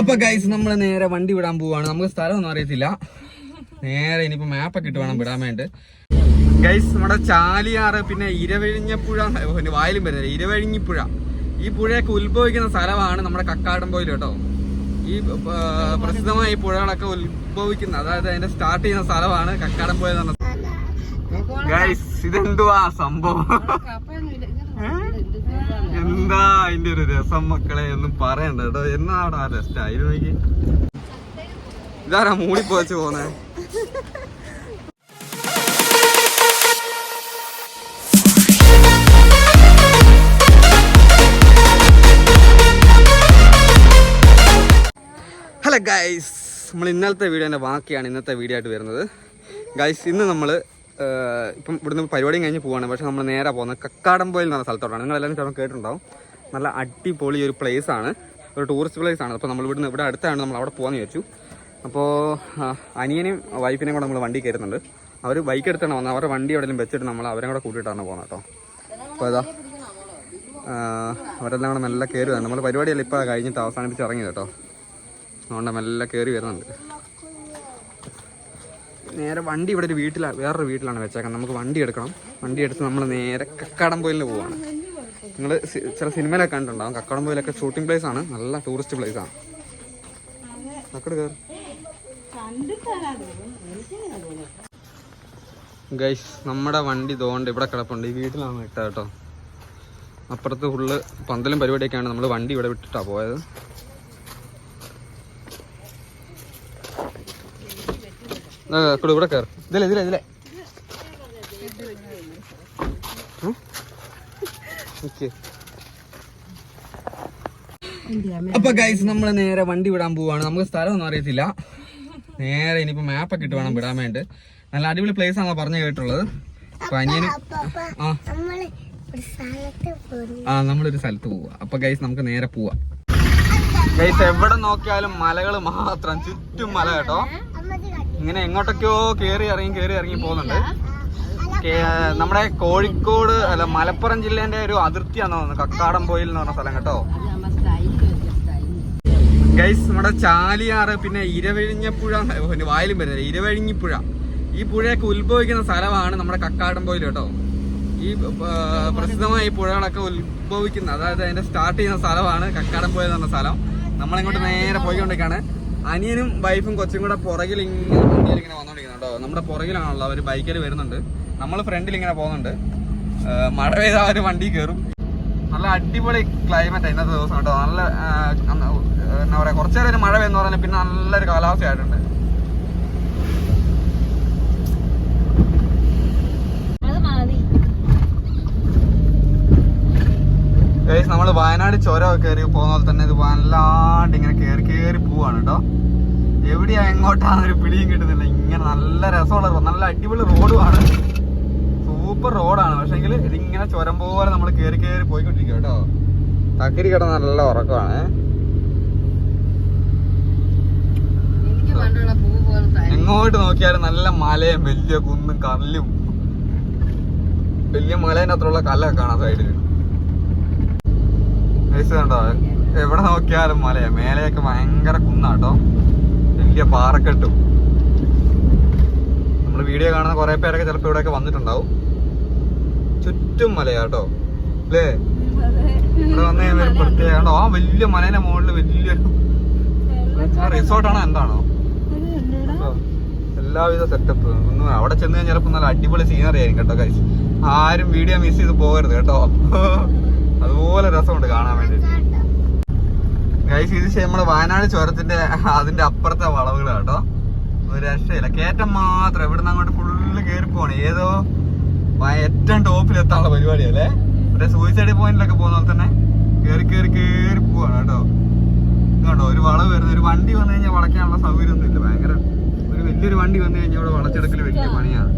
അപ്പൊ ഗൈസ് നമ്മൾ നേരെ വണ്ടി വിടാൻ പോവാണ്. നമുക്ക് സ്ഥലമൊന്നും അറിയത്തില്ല. നേരെ ഇനിയിപ്പോ മാപ്പൊക്കെ ഇട്ട് വേണം വിടാൻ വേണ്ടി ഗൈസ് നമ്മുടെ ചാലിയാറ് പിന്നെ ഇരവഴിഞ്ഞപ്പുഴ. പിന്നെ വായിലും വരുന്നില്ല. ഇരവഴിഞ്ഞിപ്പുഴ. ഈ പുഴയൊക്കെ ഉത്ഭവിക്കുന്ന സ്ഥലമാണ് നമ്മുടെ കക്കാടംപോയിൽ കേട്ടോ. ഈ പ്രസിദ്ധമായ ഈ പുഴകളൊക്കെ ഉത്ഭവിക്കുന്ന അതായത് അതിന്റെ സ്റ്റാർട്ട് ചെയ്യുന്ന സ്ഥലമാണ് കക്കാടംപോയ എന്ന് ഗൈസ് ഇതെന്തുവാ സംഭവം? എന്താ അതിന്റെ ഒരു രസം മക്കളെ? ഒന്നും പറയണ്ട കേട്ടോ. എന്നാടാ രസ്റ്റ് ആയിരുന്നു നോക്കി. ഇതാരാ മൂടി പോച്ച് പോന്നെ? ഹലോ ഗൈസ് നമ്മൾ ഇന്നലത്തെ വീഡിയോന്റെ ബാക്കിയാണ് ഇന്നത്തെ വീഡിയോ ആയിട്ട് വരുന്നത്. ഗൈസ് ഇന്ന് നമ്മൾ ഇപ്പം ഇവിടുന്ന് പരിപാടിയും കഴിഞ്ഞ് പോവാണ്. പക്ഷെ നമ്മൾ നേരെ പോകുന്നത് കക്കാടംപോയിൽ എന്ന് സ്ഥലത്തോട്ടാണ്. നിങ്ങൾ എല്ലാവരും ചിലപ്പോൾ കേട്ടിട്ടുണ്ടാവും. നല്ല അടിപൊളി ഒരു പ്ലേസ് ആണ്. ഒരു ടൂറിസ്റ്റ് പ്ലേസ് ആണ്. അപ്പോൾ നമ്മൾ ഇവിടുന്ന് ഇവിടെ അടുത്താണ് നമ്മൾ അവിടെ പോകാമെന്ന് വിചാരിച്ചു. അപ്പോൾ അനിയനെയും വൈഫിനെയും കൂടെ നമ്മൾ വണ്ടി കയറുന്നുണ്ട് അവർ ബൈക്ക് എടുത്താണ് വന്നത്. അവരുടെ വണ്ടി എവിടെയും വെച്ചിട്ട് നമ്മൾ അവരെ കൂടെ കൂട്ടിയിട്ടാണ് പോകുന്നത് കേട്ടോ. അപ്പോൾ ഇതാ അവരെല്ലാം കൂടെ മെല്ലെ വരുന്നത് നമ്മൾ പരിപാടിയെല്ലാം ഇപ്പോൾ കഴിഞ്ഞിട്ട് അവസാനിപ്പിച്ച് ഇറങ്ങിയത് കേട്ടോ. അതുകൊണ്ട് മെല്ലെ കയറി വരുന്നുണ്ട്. നേരെ വണ്ടി ഇവിടെ ഒരു വീട്ടിലാണ് വേറൊരു വീട്ടിലാണ് വെച്ചേക്കുന്നത്. നമുക്ക് വണ്ടി എടുക്കണം. വണ്ടി എടുത്ത് നമ്മൾ നേരെ കക്കാടംപോയിലിന് പോവാണ്. നിങ്ങൾ ചില സിനിമയിലൊക്കെ കണ്ടിട്ടുണ്ടാവും കക്കാടംപോയിലൊക്കെ ഷൂട്ടിംഗ് പ്ലേസ് ആണ്. നല്ല ടൂറിസ്റ്റ് പ്ലേസ് ആണ്. ഗൈസ് നമ്മുടെ വണ്ടി തോണ്ട് ഇവിടെ കിടപ്പുണ്ട്. ഈ വീട്ടിലാണ് ഇട്ട കേട്ടോ. അപ്പുറത്ത് ഫുള്ള് പന്തലും പരിപാടിയൊക്കെയാണ് നമ്മൾ വണ്ടി ഇവിടെ വിട്ടിട്ടാണ് പോയത്. ഇവിടെ കയറി ഇതിലെ ഇതിലെ ഇതിലെ. അപ്പൊ ഗൈസ് നമ്മൾ നേരെ വണ്ടി വിടാൻ പോവാണ്. നമുക്ക് സ്ഥലം ഒന്നും അറിയത്തില്ല. നേരെ ഇനിയിപ്പോ മാപ്പൊക്കെ ഇട്ട് വേണം വിടാൻ വേണ്ടി നല്ല അടിപൊളി പ്ലേസ് ആണോ പറഞ്ഞു കേട്ടുള്ളത് അപ്പൊ അനിയനും ആ. നമ്മളൊരു സ്ഥലത്ത് പോവാ. അപ്പൊ ഗൈസ് നമുക്ക് നേരെ പോവാ. ഗൈസ് എവിടെ നോക്കിയാലും മലകൾ മാത്രം. ചുറ്റും മല കാട്ടി. ഇങ്ങനെ എങ്ങോട്ടൊക്കെയോ കേറി ഇറങ്ങി കേറി ഇറങ്ങി പോകുന്നുണ്ട്. നമ്മുടെ കോഴിക്കോട് അല്ല മലപ്പുറം ജില്ലേന്റെ ഒരു അതിർത്തിയാണ് തോന്നുന്നത് കക്കാടം കക്കാടംപോയിൽ എന്ന് പറഞ്ഞ സ്ഥലം കേട്ടോ. ഗൈസ് നമ്മുടെ ചാലിയാറ് പിന്നെ ഇരവഴിഞ്ഞപ്പുഴ വായലും വരുന്നില്ല. ഇരവഴിഞ്ഞിപ്പുഴ. ഈ പുഴയൊക്കെ ഉത്ഭവിക്കുന്ന സ്ഥലമാണ് നമ്മുടെ കക്കാടം കക്കാടംപോയിൽ കേട്ടോ. ഈ പ്രസിദ്ധമായ ഈ പുഴകളൊക്കെ ഉത്ഭവിക്കുന്ന അതായത് അതിന്റെ സ്റ്റാർട്ട് ചെയ്യുന്ന സ്ഥലമാണ് കക്കാടംപോയ എന്ന് പറഞ്ഞ സ്ഥലം. നമ്മളിങ്ങോട്ട് നേരെ പോയിക്കൊണ്ടിരിക്കുകയാണ്. അനിയനും വൈഫും കൊച്ചും കൂടെ പുറകിൽ ഇങ്ങനെ വണ്ടിയിൽ ഇങ്ങനെ വന്നോണ്ടിരിക്കുന്നു കേട്ടോ. നമ്മുടെ പുറകിലാണല്ലോ അവർ ബൈക്കിൽ വരുന്നുണ്ട്. നമ്മൾ ഫ്രണ്ടിൽ ഇങ്ങനെ പോകുന്നുണ്ട്. മഴ പെയ്താൽ അവർ വണ്ടി കയറും നല്ല അടിപൊളി ക്ലൈമറ്റ് ഇന്നത്തെ ദിവസം കേട്ടോ. നല്ല എന്താ പറയാ കുറച്ചേരം മഴ പെയ്യുന്ന പറഞ്ഞാൽ പിന്നെ നല്ലൊരു കാലാവസ്ഥയായിട്ടുണ്ട്. ഗൈസ് നമ്മൾ വയനാട് ചുരം കയറി പോകുന്ന പോലെ തന്നെ ഇത് വല്ലാണ്ട് ഇങ്ങനെ കയറി കയറി പോവാണ് കേട്ടോ എവിടെയാ എങ്ങോട്ടാണ് ഒരു പിടിയും കിട്ടുന്നില്ല. ഇങ്ങനെ നല്ല രസമുള്ള നല്ല അടിപൊളി റോഡുമാണ് സൂപ്പർ റോഡാണ് പക്ഷേങ്കിൽ ഇതിങ്ങനെ ചുരം പോലെ നമ്മൾ കയറി കയറി പോയിക്കൊണ്ടിരിക്കുക കേട്ടോ തകരി കിടന്ന് നല്ല ഉറക്കമാണ് എങ്ങോട്ട് നോക്കിയാലും നല്ല മലയും വലിയ കുന്നും കല്ലും. വലിയ മലേന്റെ അത്രയുള്ള കല്ലൊക്കെ കാണാം സൈഡിൽ കണ്ടോ? എവിടെ നോക്കിയാലും മലയാ. മേലെയൊക്കെ ഭയങ്കര കുന്നാട്ടോ. വലിയ പാറക്കെട്ടും നമ്മൾ വീഡിയോ കാണുന്ന കുറെ പേരൊക്കെ ചിലപ്പോൾ ഇവിടെയൊക്കെ വന്നിട്ടുണ്ടാവും. ചുറ്റും മലയാട്ടോ. അല്ലേ? ഇവിടെ വന്ന് കഴിഞ്ഞാൽ പ്രത്യേക ആ വലിയ മലേന്റെ മുകളിൽ വലിയൊരു റിസോർട്ടാണോ എന്താണോ? എല്ലാവിധ സെറ്റപ്പ്. ഒന്നും അവിടെ ചെന്ന് കഴിഞ്ഞാൽ ചിലപ്പോൾ നല്ല അടിപൊളി സീനറി ആയിരിക്കും കേട്ടോ ഗൈസ് ആരും വീഡിയോ മിസ് ചെയ്ത് പോകരുത് കേട്ടോ അതുപോലെ രസമുണ്ട് കാണാൻ വേണ്ടി ഗൈസ് ഇത് നമ്മുടെ വയനാട് ചുരത്തിന്റെ അതിന്റെ അപ്പുറത്തെ വളവുകൾ കേട്ടോ. ഒരു രക്ഷയില്ല. കയറ്റം മാത്രം. ഇവിടുന്ന് അങ്ങോട്ട് ഫുള്ള് കയറി പോവാണ് ഏതോ ഏറ്റവും ടോപ്പിൽ എത്താനുള്ള പരിപാടിയല്ലേ മറ്റേ സൂയിസൈഡ് പോയിന്റിലൊക്കെ പോകുന്ന പോലെ തന്നെ കയറി കയറി കയറി പോവാണ് കേട്ടോ. കണ്ടോ? ഒരു വളവ് വരുന്നത് ഒരു വണ്ടി വന്നു കഴിഞ്ഞാൽ വളയ്ക്കാനുള്ള സൗകര്യം ഒന്നും ഇല്ല. ഭയങ്കര ഒരു വലിയൊരു വണ്ടി വന്നു കഴിഞ്ഞാൽ ഇവിടെ വളച്ചെടുക്കൽ വലിയ പണിയാണ്.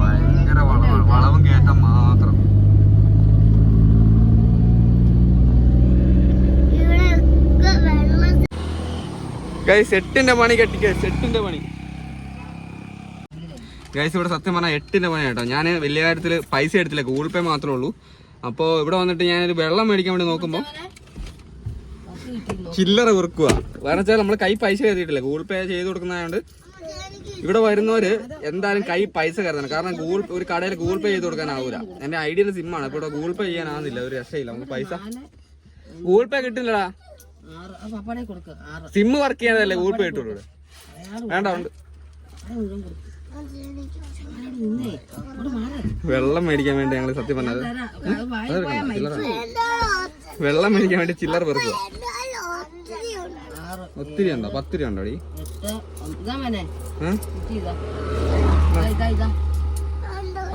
ഭയങ്കര വളവാണ്. വളവും കയറ്റം മാത്രം ഇവിടെ ഒക്കെ വെള്ളം ഗൈസ് പണി കെട്ടിക്ക എട്ടിന്റെ പണി. ഗൈസ് ഇവിടെ സത്യം പറഞ്ഞാൽ എട്ടിന്റെ പണി കേട്ടോ. ഞാൻ വലിയ കാര്യത്തിൽ പൈസ എടുത്തില്ല ഗൂഗിൾ പേ മാത്രമേ ഉള്ളൂ. അപ്പോൾ ഇവിടെ വന്നിട്ട് ഞാനൊരു വെള്ളം മേടിക്കാൻ വേണ്ടി നോക്കുമ്പോൾ ചില്ലറ വെറുക്കുക വേറെച്ചാൽ വെച്ചാൽ നമ്മൾ കൈ പൈസ കരുതിയിട്ടില്ല. ഗൂഗിൾ പേ ചെയ്ത് കൊടുക്കുന്നതുകൊണ്ട് ഇവിടെ വരുന്നവര് എന്തായാലും കൈ പൈസ കരുതണം. കാരണം ഗൂഗിൾ ഒരു കടയിൽ ഗൂഗിൾ പേ ചെയ്ത് കൊടുക്കാനാവൂല എന്റെ ഐഡിയൽ സിമ്മാണ്. ഇപ്പൊ ഇവിടെ ഗൂഗിൾ പേ ചെയ്യാനാവുന്നില്ല ഒരു രക്ഷയില്ല. നമുക്ക് പൈസ ഗൂഗിൾ പേ കിട്ടില്ലടാ. സിം വർക്ക് ചെയ്യാനല്ലേ ഗൂഗിൾ പേ കിട്ടുള്ളൂ വേണ്ട ഉണ്ട്. വെള്ളം മേടിക്കാൻ വേണ്ടി ഞങ്ങൾ സത്യം പറഞ്ഞത്. വെള്ളം മേടിക്കാൻ വേണ്ടി ചില്ലർ പെറുക്കുക ഒത്തിരി ഉണ്ടോ? പത്ത് രൂപ ഉണ്ടോ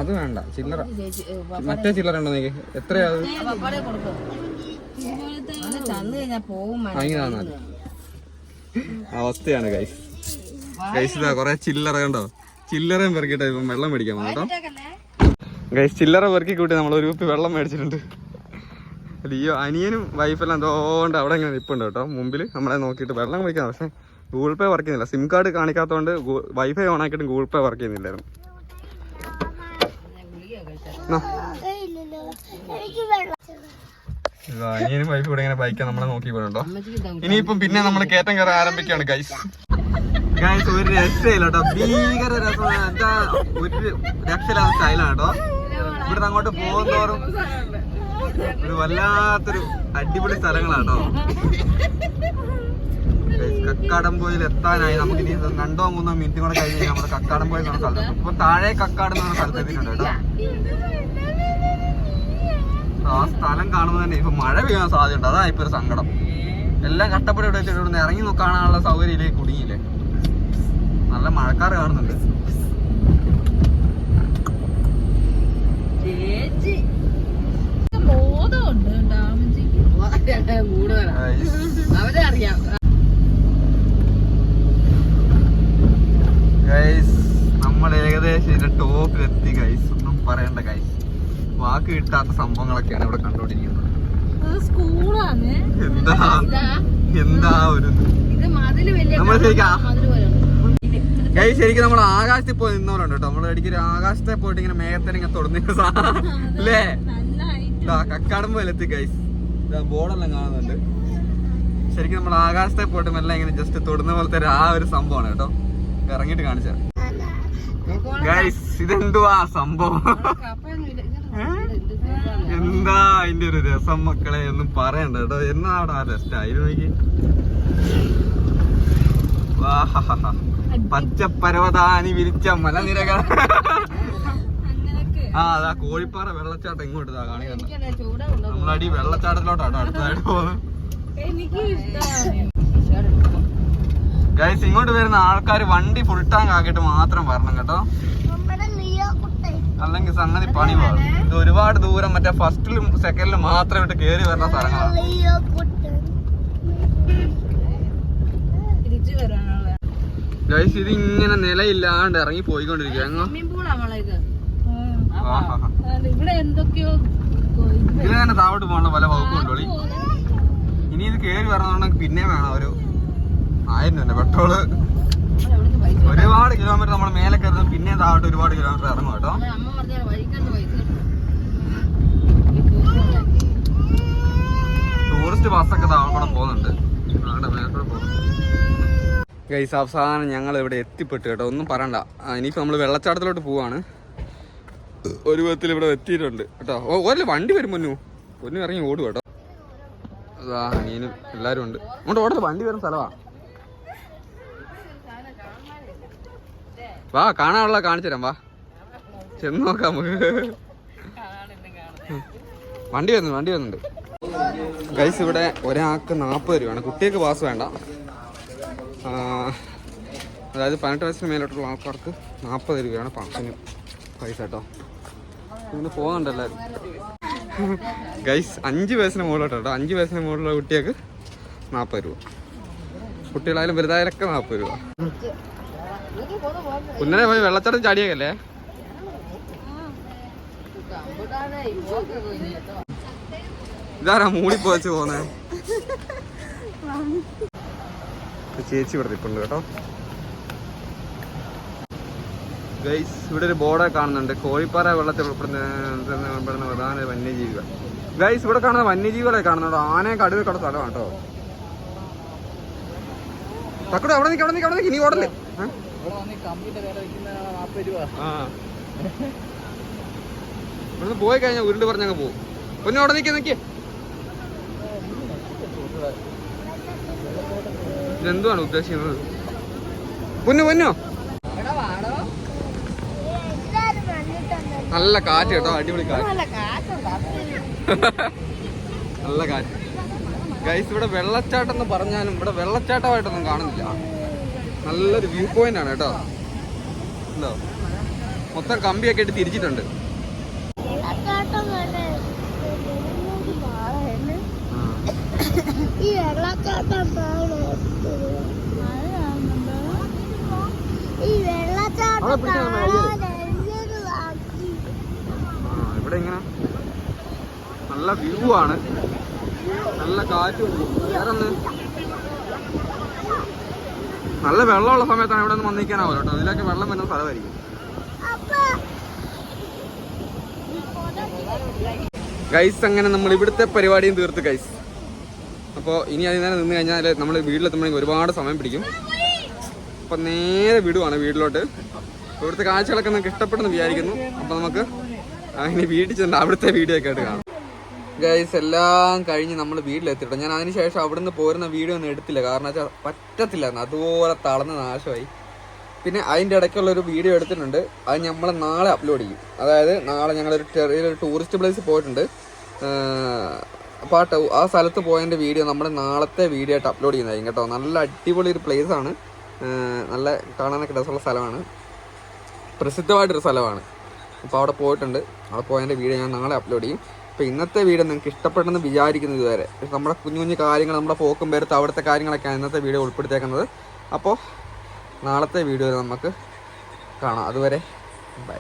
അത് വേണ്ട ചില്ലറ. മറ്റേ ചില്ലറ ഉണ്ടോ നീക്ക് എത്രയാ പോവും മോനെ. അവസ്ഥയാണ് ഗൈസ് ഗൈസ് ഇതാ കൊറേ ചില്ലറ കണ്ടോ? ചില്ലറയും പെറുക്കിട്ടെ ഇപ്പം വെള്ളം മേടിക്കാൻ കേട്ടോ. ഗൈസ് ചില്ലറ പെറുക്കി കൂട്ടി നമ്മൾ ഒരു കുപ്പി വെള്ളം മേടിച്ചിട്ടുണ്ട്. അയ്യോ അനിയനും വൈഫെല്ലാം എന്തോണ്ട് അവിടെ ഇങ്ങനെ നിൽപ്പുണ്ട് കേട്ടോ. മുമ്പിൽ നമ്മളെ നോക്കിയിട്ട് വെള്ളം കുടിക്കാം പക്ഷെ ഗൂഗിൾ പേ വർക്ക് ചെയ്യുന്നില്ല. സിം കാർഡ് കാണിക്കാത്തതുകൊണ്ട് വൈഫൈ ഓൺ ആക്കിയിട്ടും ഗൂഗിൾ പേ വർക്ക് ചെയ്യുന്നില്ലായിരുന്നു എന്നാ. എനിക്ക് വെള്ളം ഇതാ, അനിയനും വൈഫ് കൂടെ ഇങ്ങനെ ബൈക്ക് നമ്മളെ നോക്കി ഇതാ ഇനിയിപ്പം പിന്നെ നമ്മൾ കയറ്റം കയറാൻ ആരംഭിക്കുകയാണ് ഗൈസ് ഗൈസ് ഒരു രക്ഷയില്ല കേട്ടോ ഭീകര രസം എന്താ ഒരു രക്ഷയില്ലാത്ത സ്റ്റൈലാണ്? കേട്ടോ ഇവിടുന്ന് അങ്ങോട്ട് പോകുന്നോറും ഒരു വല്ലാത്തൊരു അടിപൊളി സ്ഥലങ്ങളാട്ടോ കക്കാടംപോയിൽ എത്താനായി. നമുക്ക് ഇനി രണ്ടോ മൂന്നോ മിനിറ്റ് കൂടെ കഴിഞ്ഞ് കഴിഞ്ഞാൽ നമ്മുടെ കക്കാടംപോയിൽ എന്ന സ്ഥലത്ത് ഇപ്പൊ താഴെ കക്കാട് എന്ന് പറഞ്ഞ സ്ഥലത്ത് എത്തിയിട്ടുണ്ട് കേട്ടോ. ആ സ്ഥലം കാണുമ്പോൾ തന്നെ. ഇപ്പൊ മഴ പെയ്യാൻ സാധ്യതയുണ്ട്. അതാ ഇപ്പൊ ഒരു സങ്കടം. എല്ലാം കട്ടപ്പടി ഇവിടെ വെച്ചിട്ട് ഇവിടുന്ന് ഇറങ്ങി നോക്കാനുള്ള സൗകര്യമില്ലേ കുടുങ്ങിയില്ലേ? നല്ല മഴക്കാർ കാണുന്നുണ്ട്. അവരെ അറിയാം ഗൈസ് നമ്മൾ ഏകദേശം ഇതിന്റെ ടോപ്പിലെത്തി ഗൈസ് ഒന്നും പറയണ്ട ഗൈസ് വാക്ക് കിട്ടാത്ത സംഭവങ്ങളൊക്കെയാണ് ഇവിടെ കണ്ടുകൊണ്ടിരിക്കുന്നത്. സ്കൂളാണ്. എന്താ? എന്താ? ഒരു നമ്മൾ ശരിക്കും ശരിക്കും നമ്മൾ ആകാശത്തിൽ പോയി നിന്നവരുണ്ട് കേട്ടോ. നമ്മൾ ഇടയ്ക്ക് ആകാശത്തെ പോയിട്ട് ഇങ്ങനെ മേഘത്തിന് ഇങ്ങനെ തുടർന്നിട്ട് അല്ലേ? കക്കാടം പോലെ എത്തി ഗൈസ്. ബോർഡെല്ലാം കാണുന്നുണ്ട്. ശരിക്കും നമ്മൾ ആകാശത്തെ പോയിട്ട് എല്ലാം ഇങ്ങനെ ജസ്റ്റ് തൊടുന്ന പോലത്തെ ഒരു ആ ഒരു സംഭവമാണ് കേട്ടോ. ഇറങ്ങിയിട്ട് കാണിച്ചു. ഗൈസ് ഇതെന്തുവാ സംഭവം? എന്താ അതിന്റെ ഒരു രസം മക്കളെ? ഒന്നും പറയണ്ട കേട്ടോ. എന്നാ അവിടെ ആ? രസം ആയിരുന്നു പച്ചപ്പരവതാനി വിരിച്ച മലനിരകൾ. ആ അതാ കോഴിപ്പാറ വെള്ളച്ചാട്ടം ഇങ്ങോട്ട് ചൂടുണ്ട് നമ്മളടി വെള്ളച്ചാട്ടത്തിലോട്ടാട്ടോ അടുത്തതായിട്ട് പോകുന്നത് ഗൈസ് ഇങ്ങോട്ട് വരുന്ന ആൾക്കാർ വണ്ടി ഫുൾ ടാങ്ക് ആക്കിയിട്ട് മാത്രം വരണം കേട്ടോ. അല്ലെങ്കിൽ സംഗതി പണി പോകും. ഇത് ഒരുപാട് ദൂരം മറ്റേ ഫസ്റ്റിലും സെക്കൻഡിലും മാത്രം ഇട്ട് കേറി വരുന്ന സ്ഥലങ്ങളാണ്. ഗൈസ് ഇത്? ഇങ്ങനെ നിലയില്ലാണ്ട് ഇറങ്ങി പോയിക്കൊണ്ടിരിക്കുക തന്നെ താഴോട്ട് പോകണ്ട പല വകുപ്പുണ്ടോ ഇനി ഇത് കേറി വരണമെന്നുണ്ടെങ്കിൽ പിന്നെ വേണം ഒരു ആയിരം തന്നെ പെട്രോൾ. ഒരുപാട് കിലോമീറ്റർ നമ്മൾ മേലെ കയറുന്നത് പിന്നെ താഴോട്ട് ഒരുപാട് കിലോമീറ്റർ ഇറങ്ങും കേട്ടോ. ടൂറിസ്റ്റ് ബസ്സൊക്കെ താഴെ പോകുന്നുണ്ട്. ഗൈസ് അവസാനം ഞങ്ങൾ ഇവിടെ എത്തിപ്പെട്ടു കേട്ടോ. ഒന്നും പറയണ്ട. ഇനിയിപ്പോൾ ഇനിയിപ്പോ നമ്മൾ വെള്ളച്ചാട്ടത്തിലോട്ട് പോവാണ്. ഒരു വിധത്തിൽ ഇവിടെ എത്തിയിട്ടുണ്ട് കേട്ടോ. ഓ ഒരു വണ്ടി വരും പൊന്നു. പൊന്നു ഇറങ്ങി ഓടും കേട്ടോ. അതാ അനിയനും എല്ലാവരും ഉണ്ട്. അങ്ങോട്ട് ഓടത്ത് വണ്ടി വരുന്ന സ്ഥലമാ വാ കാണാനുള്ള കാണിച്ചു തരാം വാ. ചെന്ന് നോക്കാം നമുക്ക്. വണ്ടി വന്നു വണ്ടി വന്നുണ്ട് ഗൈസ് ഇവിടെ ഒരാൾക്ക് നാൽപ്പത് രൂപയാണ്. കുട്ടികൾക്ക് പാസ് വേണ്ട. അതായത് പതിനെട്ട് വയസ്സിന് മേലോട്ടുള്ള ആൾക്കാർക്ക് നാൽപ്പത് രൂപയാണ് പാസിന് പൈസ കേട്ടോ. ഇന്ന് പോകുന്നുണ്ട് എല്ലാവരും ഗൈസ് അഞ്ച് വയസ്സിന് മുകളിലോട്ട് കേട്ടോ. അഞ്ച് വയസ്സിന് മുകളിലുള്ള കുട്ടികൾക്ക് നാൽപ്പത് രൂപ. കുട്ടികളായാലും വലുതായാലൊക്കെ നാൽപ്പത് രൂപ. കുന്നനെ പോയി വെള്ളച്ചാട്ടം ചാടിയേക്കല്ലേ? ഇതാരാ മൂടിപ്പോച്ച് പോന്നെ? ചേച്ചി ഇവിടെ നിൽപ്പുണ്ട് കേട്ടോ. ഗൈസ് ഇവിടെ ഒരു ബോർഡ് കാണുന്നുണ്ട്. കോഴിപ്പാറ വെള്ളത്തിൽ ഉൾപ്പെടുന്ന പ്രധാന വന്യജീവികൾ. ഗൈസ് ഇവിടെ കാണുന്ന വന്യജീവികളെ കാണുന്നുണ്ട്. ആനയെ കടുവ കട സ്ഥലമാണ് കേട്ടോ. തക്കട അവിടെ നിൽക്ക് അവിടെ നിൽക്ക് അവിടെ നിൽക്ക് ഇനി ഓടല്ലേ? ഇവിടെ വന്ന് കമ്പിന്റെ വില വെക്കുന്ന നാൽപ്പത് രൂപ. ആ. ഇവിടുന്ന് പോയി കഴിഞ്ഞാൽ ഉരുണ്ട് പറഞ്ഞങ്ങ് പോകും പൊന്നു അവിടെ നിൽക്കി നിൽക്കി ഇതെന്തുവാണ് ഉദ്ദേശിക്കുന്നത്? പൊന്നു പൊന്നോ. നല്ല കാറ്റ് കേട്ടോ അടിപൊളി കാറ്റ്. നല്ല കാറ്റ്. ഗൈസ് ഇവിടെ വെള്ളച്ചാട്ടം എന്ന് പറഞ്ഞാലും ഇവിടെ വെള്ളച്ചാട്ടമായിട്ടൊന്നും കാണുന്നില്ല. നല്ലൊരു വ്യൂ പോയിന്റ് ആണ് കേട്ടോ. എന്തോ മൊത്തം കമ്പിയൊക്കെ ഇട്ട് തിരിച്ചിട്ടുണ്ട്. ഇവിടെ ഇങ്ങനെ നല്ല വ്യൂ ആണ്. നല്ല കാറ്റും വേറെ ഒന്ന് നല്ല വെള്ളമുള്ള സമയത്താണ് ഇവിടെ നിന്ന് വന്നിരിക്കാനാവില്ല കേട്ടോ. ഇതിലൊക്കെ വെള്ളം വരുന്ന സ്ഥലമായിരിക്കും. ഗൈസ് അങ്ങനെ നമ്മൾ ഇവിടുത്തെ പരിപാടിയും തീർത്ത് ഗൈസ് അപ്പോൾ ഇനി അതിൽ തന്നെ നിന്ന് കഴിഞ്ഞാൽ നമ്മൾ വീട്ടിലെത്തുമ്പോഴേക്കും ഒരുപാട് സമയം പിടിക്കും. അപ്പോൾ നേരെ വിടുവാണ് വീട്ടിലോട്ട്. ഇവിടുത്തെ കാഴ്ചകളൊക്കെ നിങ്ങൾക്ക് ഇഷ്ടപ്പെടുന്നു വിചാരിക്കുന്നു. അപ്പോൾ നമുക്ക് അങ്ങനെ വീട്ടിൽ ചെന്ന് അവിടുത്തെ വീഡിയോ ഒക്കെ ആയിട്ട് കാണാം. ഗൈസ് എല്ലാം കഴിഞ്ഞ് നമ്മൾ വീട്ടിലെത്തിട്ടോ. ഞാൻ അതിനുശേഷം അവിടുന്ന് പോരുന്ന വീഡിയോ ഒന്നും എടുത്തില്ല. കാരണം വെച്ചാൽ പറ്റത്തില്ലായിരുന്നു. അതുപോലെ തളർന്ന് നാശമായി. പിന്നെ അതിന്റെ ഇടയ്ക്കുള്ള ഒരു വീഡിയോ എടുത്തിട്ടുണ്ട്. അത് നമ്മൾ നാളെ അപ്ലോഡ് ചെയ്യും. അതായത് നാളെ ഞങ്ങളൊരു ചെറിയൊരു ടൂറിസ്റ്റ് പ്ലേസ് പോയിട്ടുണ്ട്. അപ്പോൾ ആ ആ സ്ഥലത്ത് പോയതിന്റെ വീഡിയോ നമ്മൾ നാളത്തെ വീഡിയോ ആയിട്ട് അപ്ലോഡ് ചെയ്യുന്നതായിരിക്കും കേട്ടോ. നല്ല അടിപൊളി ഒരു പ്ലേസ് ആണ്. നല്ല കാണാനൊക്കെ രസമുള്ള സ്ഥലമാണ്. പ്രസിദ്ധമായിട്ടൊരു സ്ഥലമാണ്. അപ്പോൾ അവിടെ പോയിട്ടുണ്ട്. അവിടെ പോയതിന്റെ വീഡിയോ ഞാൻ നാളെ അപ്ലോഡ് ചെയ്യും. അപ്പോൾ ഇന്നത്തെ വീഡിയോ നിങ്ങൾക്ക് ഇഷ്ടപ്പെട്ടെന്ന് വിചാരിക്കുന്നു ഇതുവരെ. നമ്മുടെ കുഞ്ഞു കുഞ്ഞു കാര്യങ്ങൾ നമ്മുടെ പോക്കും പേരത്ത് അവിടുത്തെ കാര്യങ്ങളൊക്കെയാണ് ഇന്നത്തെ വീഡിയോ ഉൾപ്പെടുത്തിയേക്കുന്നത്. അപ്പോൾ നാളത്തെ വീഡിയോയിൽ നമുക്ക് കാണാം. അതുവരെ ബൈ.